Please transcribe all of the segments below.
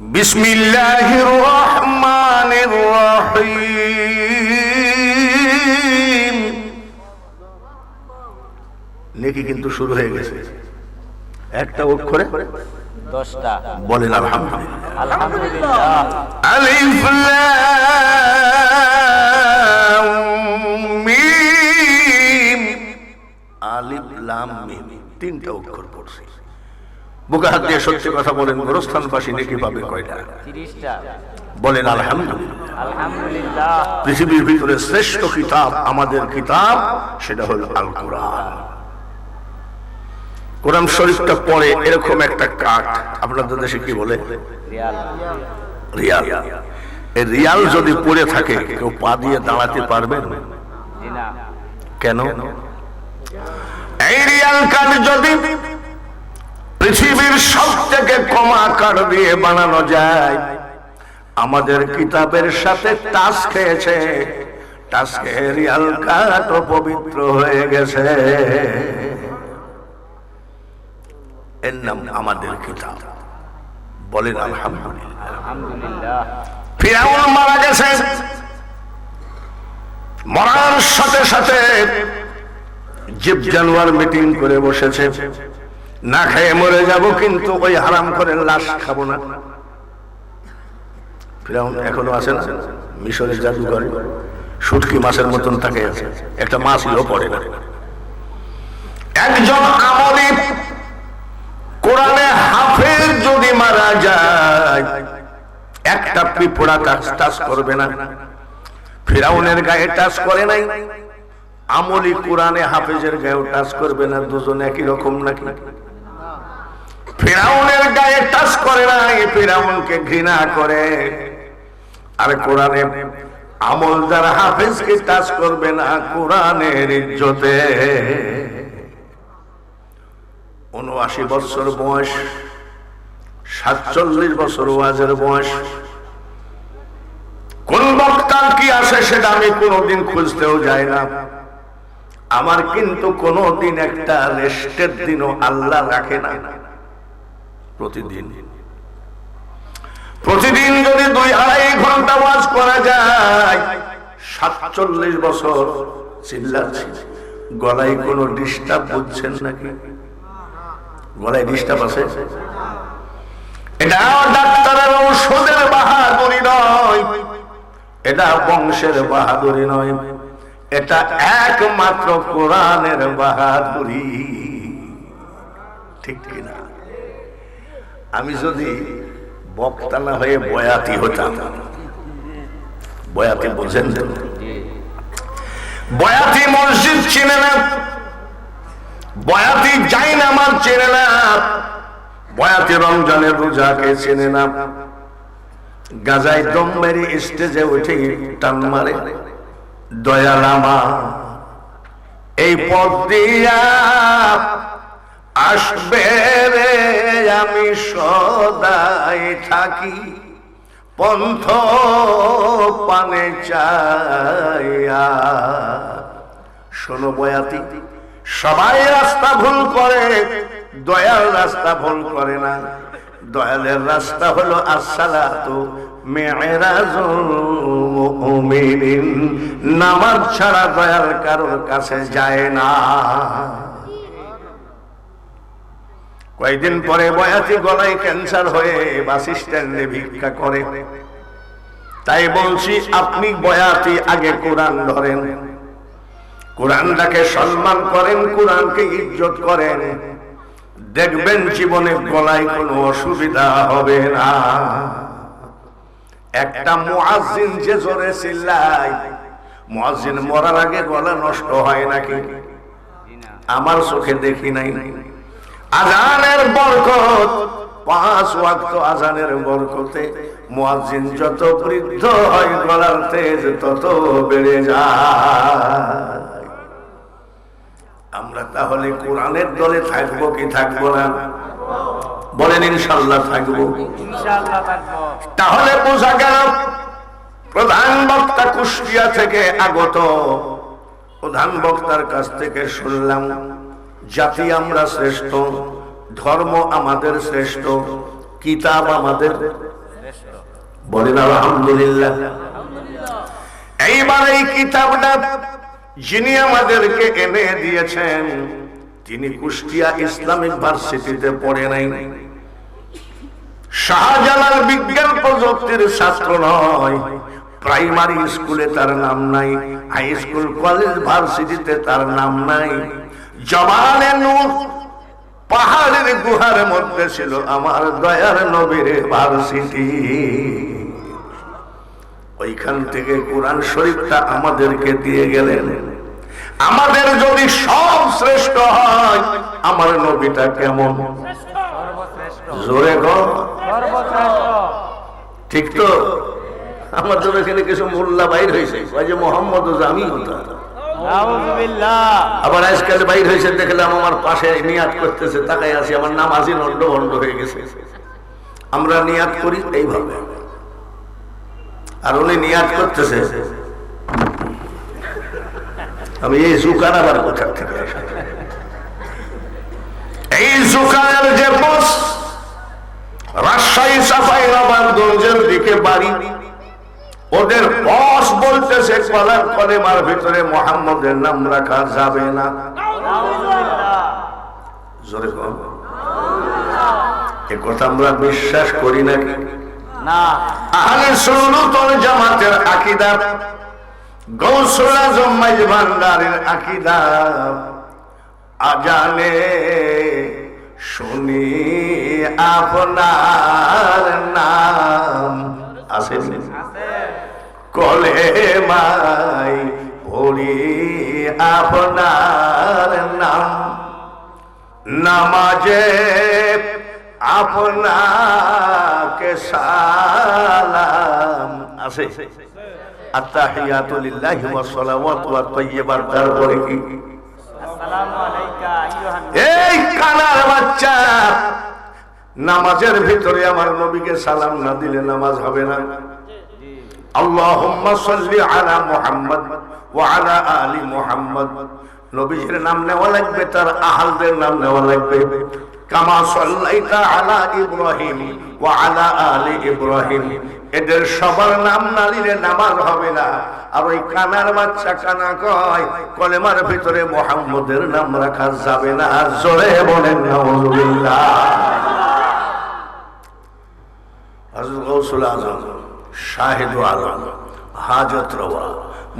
بسم الله الرحمن الرحيم নেকি কিন্তু শুরু হয়ে গেছে একটা অক্ষরে দশটা বলেন আলহামদুলিল্লাহ আলহামদুলিল্লাহ আলিফ লাম মিম আলিফ লাম মিম তিনটা অক্ষর পড়ছি বুকে হাত দিয়ে সত্যি কথা বলেন গোরস্থানবাসী নেকি পাবে কয়টা? বলেন আলহামদুলিল্লাহ। পৃথিবীর ভিতরে শ্রেষ্ঠ কিতাব আমাদের কিতাব সেটা হলো আল কোরআন কোরআন শরীফটা পড়ে এরকম একটা কাঠ আপনাদের দেশে কি বলে? রিয়াল। রিয়াল। এই রিয়াল যদি পড়ে থাকে কেউ পা দিয়ে দাঁড়াতে পারবেন কেন? এই রিয়াল কাঠ যদি পৃথিবীর সব থেকে কম আকার দিয়ে বানানো যায়। আমাদের কিতাবের সাথে টাচ খেয়েছে। টাচ খেয়ে রিয়াল কাঠ পবিত্র হয়ে গেছে। এর নাম আমাদের কিতাব। বলেন আলহামদুলিল্লাহ। আলহামদুলিল্লাহ। ফিরাউন মারা গেছে। মরার সাথে সাথে জীব জানোয়ার মিটিং করে বসেছে। না খেয়ে মরে যাব, কিন্তু ওই হারাম করে লাশ খাব না। এখনও আছে না, মিশরের জাদুঘরে। সুটকি মাছের মতন আছে, একটা মাছও পড়ে না। একজন আমলি কোরআনে হাফেজ যদি মারা যায়, একটা পিঁপড়া টাচ করবে না। ফিরাউনের গায়ে টাচ করে নাই, আমলি কোরআনে হাফেজের গায়েও টাচ করবে না, দুজন একই রকম নাকি? ফিরাউনের গায়ে টাচ করে নাই, ফিরাউনকে ঘৃণা করে। আর কোরআনে আমল যারা হাফেজকে টাচ করবে না, কোরআনের ইজ্জতে। উনআশি বছর বয়স, সাতচল্লিশ বছর ওয়াজের বয়স। কোন বক্তার কি আছে সেটা আমি কোনোদিন খুঁজতেও যাই না। আমার কিন্তু কোনোদিন একটা রেস্টের দিনও আল্লাহ রাখে না। প্রতিদিন। প্রতিদিন যদি দুই আড়াই ঘণ্টা ওয়াজ করা যায়, সাতচল্লিশ বছর চিল্লাচ্ছি। গলায় কোনো ডিস্টার্ব বুঝছেন নাকি? গলায় ডিস্টার্ব আছে? এটা ডাক্তারের ঔষধের বাহাদুরি নয়। এটা বংশের বাহাদুরি নয়। এটা একমাত্র কোরআনের বাহাদুরি। ঠিক কিনা? আমি যদি বক্তা না হয়ে বয়াতি হতাম। বয়াতি বোঝেন? বয়াতি মসজিদ চিনে না। বয়াতি যাই না আমার চেনে না। বয়াতি রমজানের রোজাকে চেনে না। গাজায় দম মেরে স্টেজে উঠে টান মারে। দয়াল আমার এই পথ দিয়া আসবে রে আমি সদাই থাকি। পন্থ পানে চাইয়া। শোনো বয়াতি, সবাই রাস্তা ভুল করে, দয়াল রাস্তা ভুল করে না। দয়ালের রাস্তা হলো আসসালাতু নামাজ ছাড়া দয়াল কারোর কাছে যায় না। কয়েকদিন পরে বয়াতি গলায় ক্যান্সার হয়ে বাস স্ট্যান্ডে ভিক্ষা করে। তাই বলছি, আপনি বয়াতি আগে কোরআন ধরেন। কোরআনটাকে সম্মান করেন, কোরআনকে ইজ্জত করেন। দেখবেন জীবনে গলায় কোনো অসুবিধা হবে না। একটা মুয়াজ্জিন যে জোরে চিল্লায়, মুয়াজ্জিন মরার আগে গলা নষ্ট হয় নাকি? আমার চোখে দেখি নাই। নাই আজানের বরকত পাঁচ ওয়াক্ত আজানের বরকতে মুয়াজ্জিন যত বৃদ্ধ হয় গলার তেজ তত বেড়ে যায়। আমরা তাহলে কোরআনের দলে থাকব কি থাকব না? বলেন ইনশাল্লাহ থাকব। ইনশাআল্লাহ থাকব। তাহলে বোঝা গেল প্রধান বক্তা কুষ্টিয়া থেকে আগত। প্রধান বক্তার কাছ থেকে শুনলাম জাতি আমরা শ্রেষ্ঠ, ধর্ম আমাদের শ্রেষ্ঠ, কিতাব আমাদের বলেন আলহামদুলিল্লাহ। এইবার এই কিতাবটা যিনি আমাদেরকে এনে দিয়েছেন, তিনি কুষ্টিয়া ইসলামিক ভার্সিটিতে পড়ে নাই। শাহজালাল বিজ্ঞান প্রযুক্তির ছাত্র নয়, প্রাইমারি স্কুলে তার নাম নাই, হাই স্কুল, কলেজ, ভার্সিটিতে তার নাম নাই। জবানে নূর, পাহাড়ের গুহার মধ্যে ছিল আমার দয়ার নবীর ভার্সিটি। ওইখান থেকে কোরআন শরীফটা আমাদেরকে দিয়ে গেলেন। আমাদের যদি সব শ্রেষ্ঠ হয়, আমার নবীটা কেমন? জোরে ঠিক তো? আমার আমাদের এখানে কিছু মোল্লা বাইর হয়েছে। মোহাম্মদ জামি হতো আবার আজকাল বাইর হয়েছে, দেখলাম আমার পাশে নিয়াত করতেছে তাকাই আছি, আমার নাম আজি নন্ড ভন্ড হয়ে গেছে। আমরা নিয়াত করি এইভাবে। আর উনি নিয়াত করতেছে। আমি এই জুকার আবার কোথা থেকে এই জুকারের যে বস, রাজশাহী সাফাই নবাবগঞ্জের দিকে বাড়ি। ওদের বস বলতেছে কলার কলেমার ভিতরে মোহাম্মদের নাম রাখা যাবে না। জোরে কম। এ কথা আমরা বিশ্বাস করি নাকি? না। আহলে সুন্নাত ওয়াল জামাতের আকীদা গৌসুল আজম মাইজ ভান্ডারের আকীদা। আজানে শুনি আপনার নাম। আসেন। আছে কলে মাই পড়ি আপনার নাম। নামাজে আপনাকে সালাম আছে। আত্তাহিয়াতু লিল্লাহি ওয়া ওয়া তারপরে কি আসসালামু আলাইকা এই কানার বাচ্চা, নামাজের ভিতরে আমার নবীকে সালাম না দিলে নামাজ হবে না। আল্লাহুম্মা সাল্লি নবীজির নাম নেওয়া লাগবে, তার আহালদের নাম নেওয়া লাগবে। কামা আলা ইব্রাহিম ওয়া আলা আলি ইব্রাহিম। এদের সবার নাম না নিলে নামাজ হবে না। আর ওই কানার বাচ্চা কানা কয়, কলেমার ভিতরে মোহাম্মদের নাম রাখা যাবে না। জোরে বলেন, নাউজুবিল্লাহ। আজম। শাহিদ আলম, হাজত রওয়া,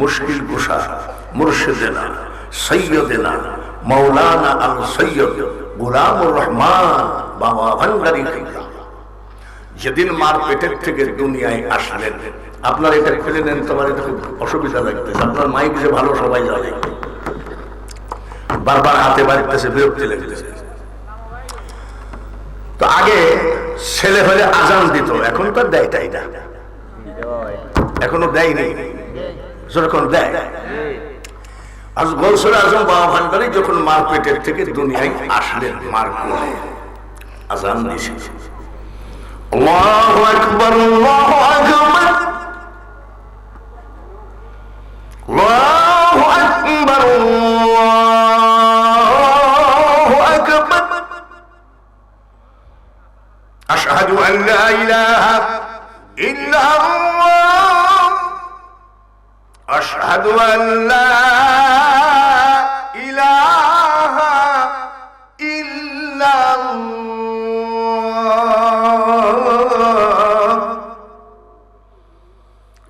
মুশকিল কুশা মুর্শিদেনা, সৈয়দেনা মৌলানা আল সৈয়দ গুলামুর রহমান, বাবা ভান্ডারি যেদিন মার পেটের থেকে দুনিয়ায় আসলেন, আপনার এটা ফেলে নেন তোমার এটা খুব অসুবিধা লাগতেছে, আপনার মাইক যে ভালো সবাই জানে। বারবার হাতে বাড়িতেছে, বিরক্তি লাগতেছে। তো আগে ছেলে হলে আজান দিত, এখন তো দেয় তাই না? এখনও দেয়নি। যখন দেয়? আজ গৌসর আজম বাবা ভান্ডারী যখন মারপেটের থেকে দুনিয়ায় আসলেন, মার করে আজান দিয়েছে আল্লাহু আকবার আল্লাহু আকবার। আল্লাহু আকবার আল্লাহু আকবার। আশহাদু আল্লা ইলাহা إلا الله أشهد أن لا إله إلا الله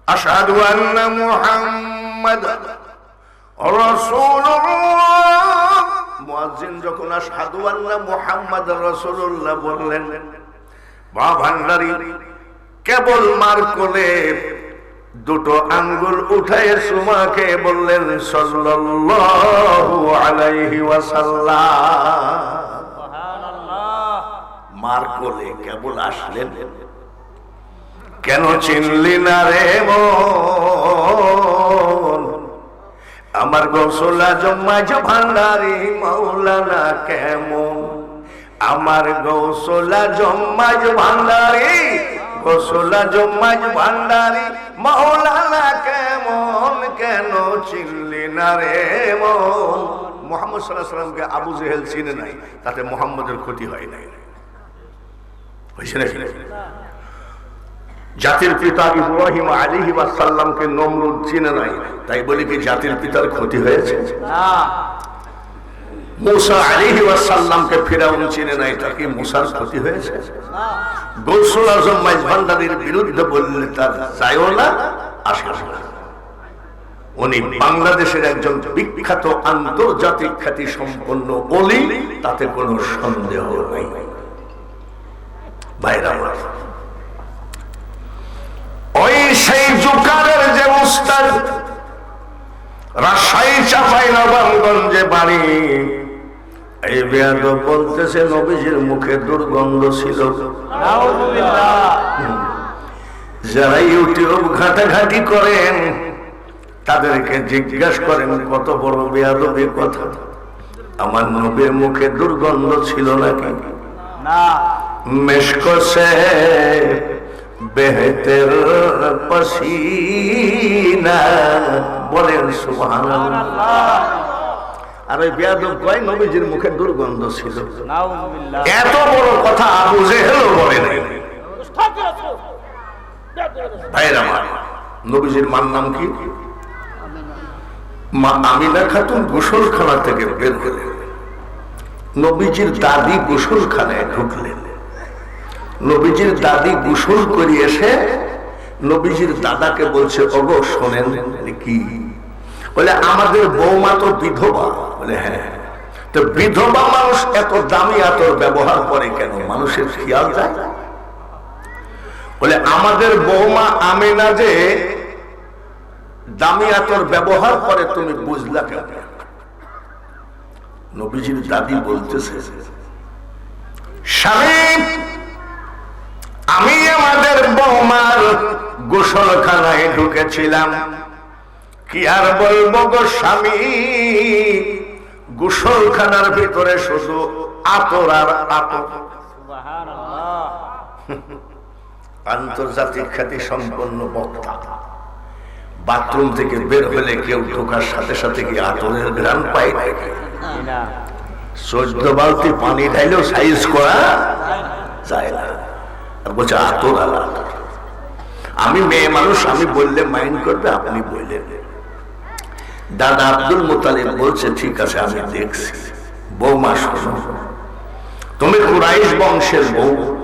أشهد أن محمد رسول الله মুয়াজ্জিন যখন আশহাদু আন্না মুহাম্মদ রাসূলুল্লাহ বললেন মা ভান্ডারী কেবল মার কোলে দুটো আঙ্গুল উঠায় সুমাকে বললেন মার কোলে কেবল আসলেন। কেন চিনলি না রে আমার গোসলা জমাজ ভান্ডারি মৌলানা কেমন? আমার গৌসলা জম্মাজ ভান্ডারি গোসলা জম্মাজ ভান্ডারি মৌলানা কেমন কেন চিনলি না রে মন? মোহাম্মদ সাল্লাহ সাল্লামকে আবু জেহেল চিনে নাই, তাতে মোহাম্মদের ক্ষতি হয় নাই। জাতির পিতা ইব্রাহিম আলিহি সাল্লামকে নমরুদ চিনে নাই, তাই বলি কি জাতির পিতার ক্ষতি হয়েছে? চিনে নাই উনি বাংলাদেশের একজন বিখ্যাত আন্তর্জাতিক খ্যাতি সম্পন্ন অলি, তাতে কোনো সন্দেহ নাই বাইরা। ওই সেই যে রাজশাহী বাড়ি এই বেয়াদ বলতেছে নবীজির মুখে দুর্গন্ধ ছিল। যারা ইউটিউব ঘাটাঘাটি করেন তাদেরকে জিজ্ঞাসা করেন কত বড় বেয়াদবি কথা? আমার নবীর মুখে দুর্গন্ধ ছিল না। সে বেহতের পসিনা বলেন সুবহানাল্লাহ। আর ওই বেয়াদব কয়? নবীজির মুখে দুর্গন্ধ ছিল। এত বড় কথা আবু জেহেলও বলে নাই। ভাইরা নবীজির মার নাম কি? মা আমিনা খাতুন গোসলখানা থেকে বের হলেন। নবীজির দাদি গোসলখানায় ঢুকলেন। নবীজির দাদি গোসল করে এসে নবীজির দাদাকে বলছে ওগো শোনেন কি? বলে আমাদের বৌমা তো বিধবা। বলে হ্যাঁ তো বিধবা মানুষ এত দামি ব্যবহার করে কেন? মানুষের খেয়াল যায়? বলে, আমাদের বৌমা আমেনা যে দামি আতর ব্যবহার করে, তুমি বুঝলা কেন? নবীজির দাদি বলতেছে, স্বামী, আমি আমাদের বৌমার গোসলখানায় ঢুকেছিলাম। কি আর বলব গো স্বামী? গোসলখানার ভিতরে শুধু আতর আর আতর আন্তর্জাতিক খ্যাতি সম্পন্ন বক্তা। বাথরুম থেকে বের হলে কেউ ঢোকার সাথে সাথে কি আতরের গ্রাম পাই নাকি? চোদ্দ বালতি পানি ঢাইলেও সাইজ করা যায় না। আর বলছে আতর আর আমি মেয়ে মানুষ আমি বললে মাইন্ড করবে আপনি বললেন। দাদা আব্দুল মোতালিব বলছে, ঠিক আছে, আমি দেখছি। বৌমা শোনো। তুমি কুরাইশ বংশের বউ।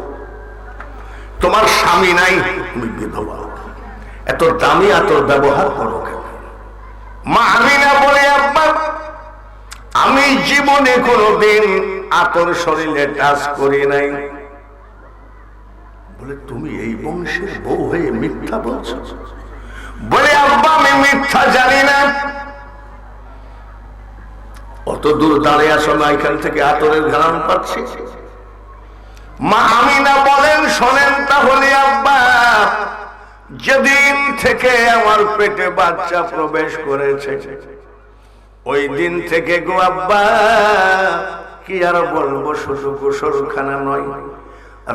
তোমার স্বামী নাই, তুমি বিধবা। এত দামি আতর ব্যবহার করো কেন? মা বলে, আব্বা, আমি জীবনে আতর শরীরে টাচ করি নাই। বলে, তুমি এই বংশের বউ হয়ে মিথ্যা বলছো? বলে, আব্বা, আমি মিথ্যা জানি না। অত দূর দাঁড়িয়ে আসো না, এখান থেকে আতরের ঘ্রাণ পাচ্ছি। মা আমি না বলেন, শোনেন তাহলে আব্বা, যেদিন থেকে আমার পেটে বাচ্চা প্রবেশ করেছে, ওই দিন থেকে গো আব্বা, কি আর বলব, শুধু গোসলখানা নয়,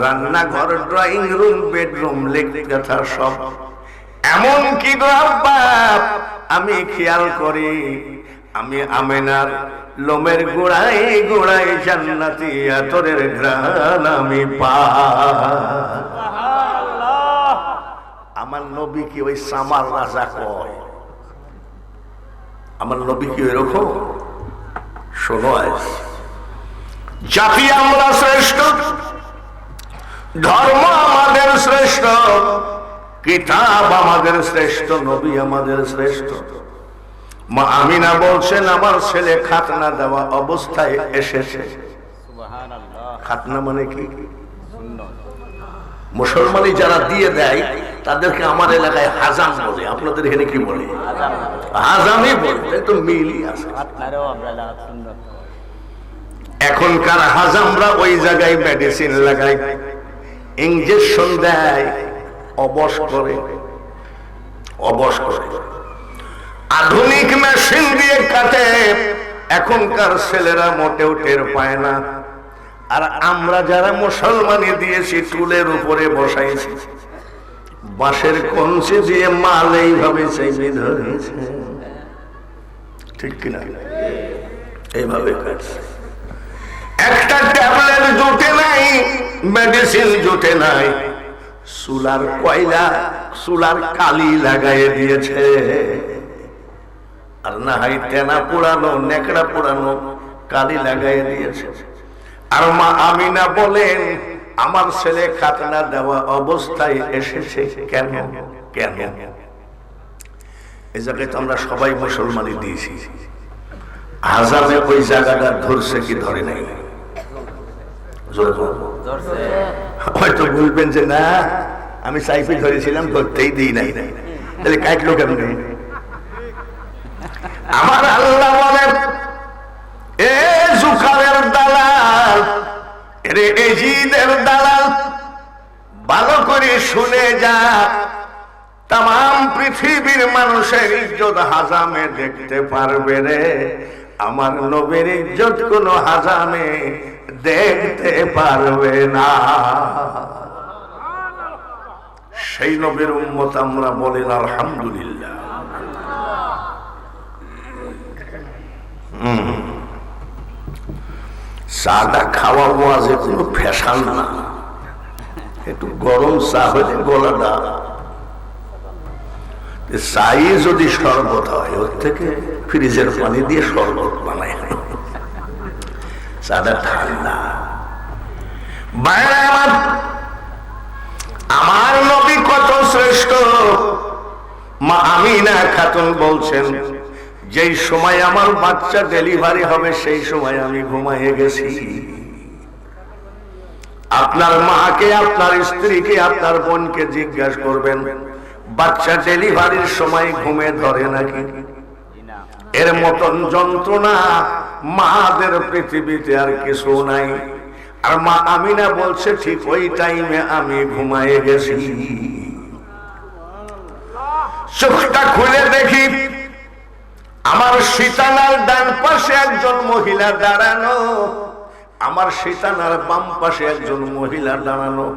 রান্নাঘর, ড্রয়িং রুম, বেডরুম লেগে কথা সব। এমন কি গো আব্বা, আমি খেয়াল করি আমি আমেনার লোমের গোড়ায় গোড়ায় জান্নাতি আতরের ঘ্রাণ আমি পা। আমার নবী কি ওই সামার রাজা কয়? আমার নবী কি এরকম শোনো জাতি আমরা শ্রেষ্ঠ ধর্ম আমাদের শ্রেষ্ঠ কিতাব আমাদের শ্রেষ্ঠ নবী আমাদের শ্রেষ্ঠ। মা আমিনা বলছেন আমার ছেলে খাতনা দেওয়া অবস্থায় এসেছে। খাতনা মানে কি? মুসলমানি যারা দিয়ে দেয় তাদেরকে আমার এলাকায় হাজাম বলে। আপনাদের এখানে কি বলে? হাজামই বলে তো মিলই আছে। এখনকার হাজামরা ওই জায়গায় মেডিসিন লাগায় ইঞ্জেকশন দেয় অবশ করে। অবশ করে। আধুনিক মেশিন দিয়ে কাটে। এখনকার ছেলেরা মোটেও টের পায় না। আর আমরা যারা মুসলমানি দিয়েছি, চুলের উপরে বসাইছি। বাঁশের কঞ্চি দিয়ে মাল এইভাবে চাইবে ধরেছে। ঠিক কিনা? এইভাবে কাটছে। একটা ট্যাবলেট জুটে নাই, মেডিসিন জুটে নাই। সুলার কয়লা সুলার কালি লাগাই দিয়েছে। আর না হয় তেনা পোড়ানো নেকড়া পোড়ানো কালি লাগাই দিয়েছে। আর মা আমিনা বলেন, আমার ছেলে খাতনা দেওয়া অবস্থায় এসেছে কেন? কেন? এই জায়গায় তো আমরা সবাই মুসলমানই দিয়েছি। আজামে ওই জায়গাটা ধরছে কি ধরে নাই? হয়তো বলবেন যে, না, আমি সাইফি ধরেছিলাম, ধরতেই দিই নাই। তাহলে কাটলো কেমনে আমার আল্লাহ বলেন, এ জুখারের দালাল রে এজিদের দালাল, ভালো করে শুনে যা। তাম পৃথিবীর মানুষের ইজ্জত হাজামে দেখতে পারবে রে। আমার নবীর ইজ্জত কোন হাজামে দেখতে পারবে না। সেই নবীর উম্মত আমরা বলেন, আলহামদুলিল্লাহ। চাটা খাওয়া যে কোনো ফ্যাশান না। একটু গরম চা হলে গলাটা। চাই যদি শরবত হয়, ওর থেকে ফ্রিজের পানি দিয়ে শরবত বানায়। চাটা ঠান্ডা। বাইরে আমার আমার নবী কত শ্রেষ্ঠ। মা আমিনা খাতুন বলছেন যেই সময় আমার বাচ্চা ডেলিভারি হবে, সেই সময় আমি ঘুমাইয়ে গেছি। আপনার মাকে, আপনার স্ত্রীকে, আপনার বোনকে জিজ্ঞাসা করবেন, বাচ্চা ডেলিভারির সময় ঘুমে ধরে নাকি? এর মতন যন্ত্রণা মাদের পৃথিবীতে আর কিছু নাই। আর মা আমিনা বলছে, ঠিক ওই টাইমে আমি ঘুমায়ে গেছি। চোখটা খুলে দেখি আমার সীতানার ডান পাশে একজন মহিলা দাঁড়ানো, আমার সীতানার বাম পাশে একজন মহিলা দাঁড়ানো।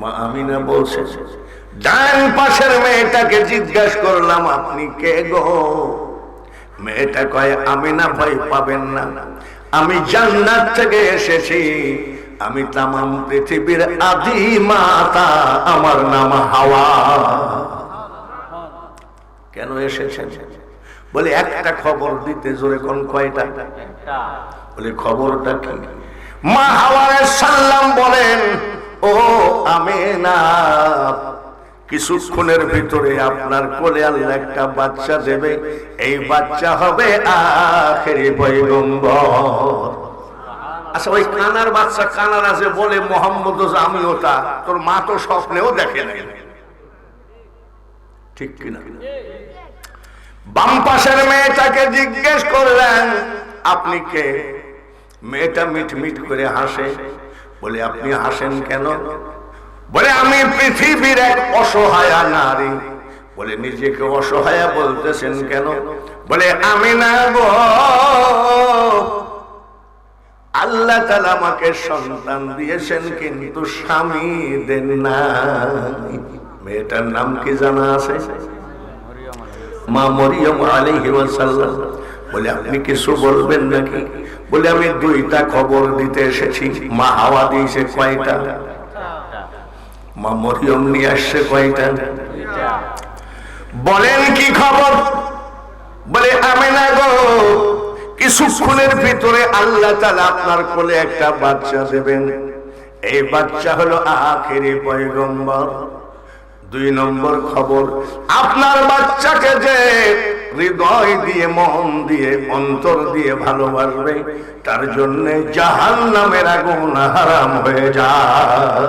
মা আমিনা বলছে, ডান পাশের মেয়েটাকে জিজ্ঞাসা করলাম, আপনি কে গো? মেয়েটা কয় আমি না ভয় পাবেন না। আমি জান্নাত থেকে এসেছি। আমি তামাম পৃথিবীর আদি মাতা, আমার নাম হাওয়া। কেন এসেছেন? বলে একটা খবর দিতে জোরে কোন কয়টা? একটা। বলে খবরটা কি? মা হাওয়ারে সাল্লাম বলেন ও আমেনা কিছুক্ষণের ভিতরে আপনার কোলে আল্লাহ একটা বাচ্চা দেবে। এই বাচ্চা হবে আখেরি পয়গম্বর। আচ্ছা ওই কানার বাচ্চা কানার আছে বলে মোহাম্মদ আমি ওটা তোর মা তো স্বপ্নেও দেখে নাই। ঠিক কিনা? বাম পাশের মেয়েটাকে জিজ্ঞেস করলেন, আপনি কে? মেয়েটা মিট মিট করে হাসে। বলে, আপনি হাসেন কেন? বলে, আমি পৃথিবীর এক অসহায়া নারী। বলে, নিজেকে অসহায়া বলতেছেন কেন? বলে, আমি না গো। আল্লাহ আমাকে সন্তান দিয়েছেন, কিন্তু স্বামী দেন না মেয়েটার নাম কি জানা আছে? মা মরিয়ম আলাইহি ওয়াসাল্লাম। বলে, আপনি কিছু বলবেন নাকি? বলে, আমি দুইটা খবর দিতে এসেছি। মা হাওয়া দিয়েছে কয়টা? মা মরিয়ম নিয়ে আসছে কয়টা? বলেন কি খবর? বলে, আমি না গো কিছু কিছুক্ষণের ভিতরে আল্লাহ তালা আপনার কোলে একটা বাচ্চা দেবেন। এই বাচ্চা হলো আখেরি পয়গম্বর। দুই নম্বর খবর, আপনার বাচ্চাকে যে হৃদয় দিয়ে, মন দিয়ে, অন্তর দিয়ে ভালোবাসবে, তার জন্য জাহান নামের আগুন হারাম হয়ে যায়।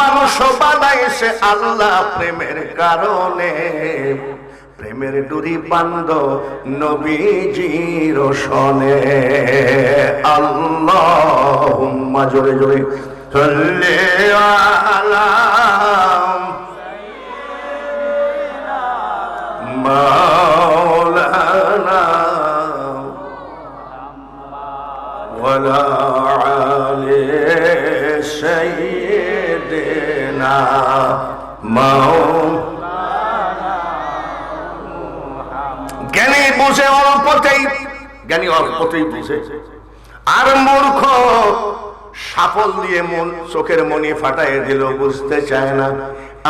মানুষ বানাইছে আল্লাহ প্রেমের কারণে। প্রেমের ডুরি বান্ধ নবীজির শোনে। আল্লাহ জোরে জোরে। চলে আলাম মাওলানা ولا علي سيدنا مولانا জ্ঞানী বুঝে অল্পতেই জ্ঞানী অল্পতেই বুঝে আর মূর্খ সাফল দিয়ে মন, চোখের মনি ফাটাই দিল, বুঝতে চায় না।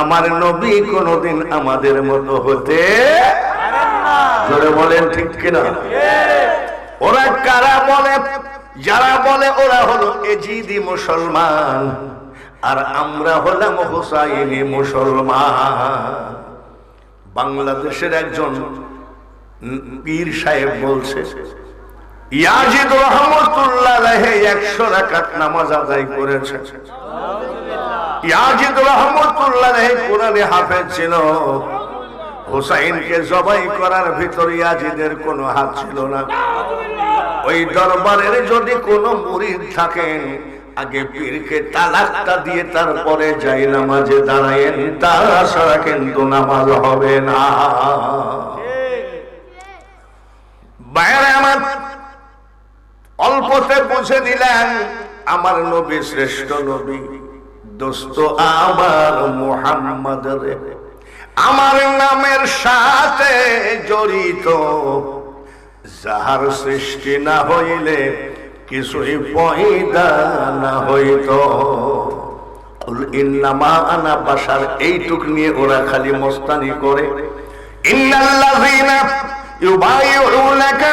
আমার নবী কোনদিন আমাদের মতো হতে বলেন ঠিক কিনা? ওরা কারা বলে? যারা বলে ওরা হলো এজিদি মুসলমান, আর আমরা হলাম হুসাইনি মুসলমান। বাংলাদেশের একজন পীর সাহেব বলছে ইয়াজিদ রহমতুল্লাহ আলাইহি 100 রাকাত নামাজ আদায় রহমতুল্লাহ আলাইহি কোরআনে হাফেজ ছিল। হুসাইনকে জবাই করার ভিতর ইয়াজিদের কোনো হাত ছিল না। ওই দরবারের যদি কোনো মুরিদ থাকেন আগে পীরকে তালাকটা দিয়ে তারপরে যাই নামাজে দাঁড়ায়েন তাছাড়া কিন্তু নামাজ হবে না। বাইরে আমার অল্পতে বুঝে দিলেন আমার নবী শ্রেষ্ঠ নবী, দোস্ত আমার মোহাম্মদ আমার নামের সাথে জড়িত, যাহার সৃষ্টি না হইলে কিছুই পয়দা না হইত। ইন্নামা আনা বাসার এইটুক নিয়ে ওরা খালি মস্তানি করে। ইন্নাল্লাযীনা ইউবাইউনাকা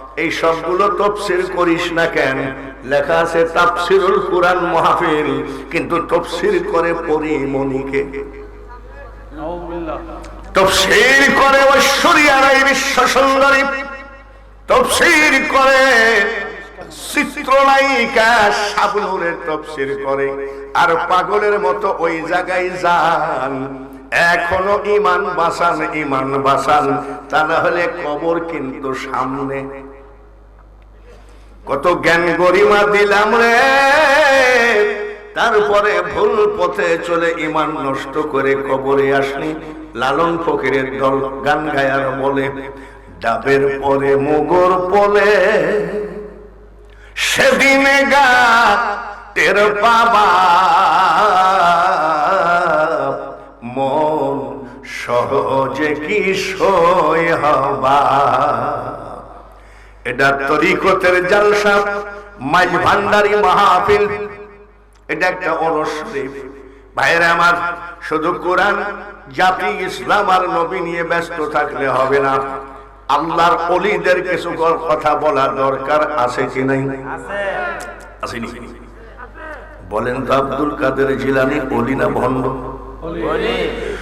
এই সবগুলো তফসির করিস না কেন? লেখা আছে তাফসিরুল কুরআন মাহফিল, কিন্তু তফসির করে পরিমণিকে তফসির করে ঐশ্বরিয়া রায় বিশ্ব সুন্দরী তফসির করে করে। আর পাগলের মতো ওই জায়গায় যান। এখনও ইমান বাসান ইমান বাসান তা না হলে কবর কিন্তু সামনে। কত জ্ঞান গরিমা দিলাম রে। তারপরে ভুল পথে চলে ইমান নষ্ট করে কবরে আসনি লালন ফকিরের দল গান গায়ার বলে, ডাবের পরে মুগর পলে। সেদিনে গা টের পাবা, মন সহজে কি সই হবা। এটা তরিকতের জালসা, মাঝ ভান্ডারি মাহফিল। এটা একটা অনস্বরীপ ভাইয়েরা আমার, শুধু কোরআন, জাতি, ইসলাম আর নবী নিয়ে ব্যস্ত থাকলে হবে না। আল্লাহর অলিদের কিছু কথা বলা দরকার আছে কি নাই? আসেনি। বলেন তো আব্দুল কাদের জিলানি অলি না ভণ্ড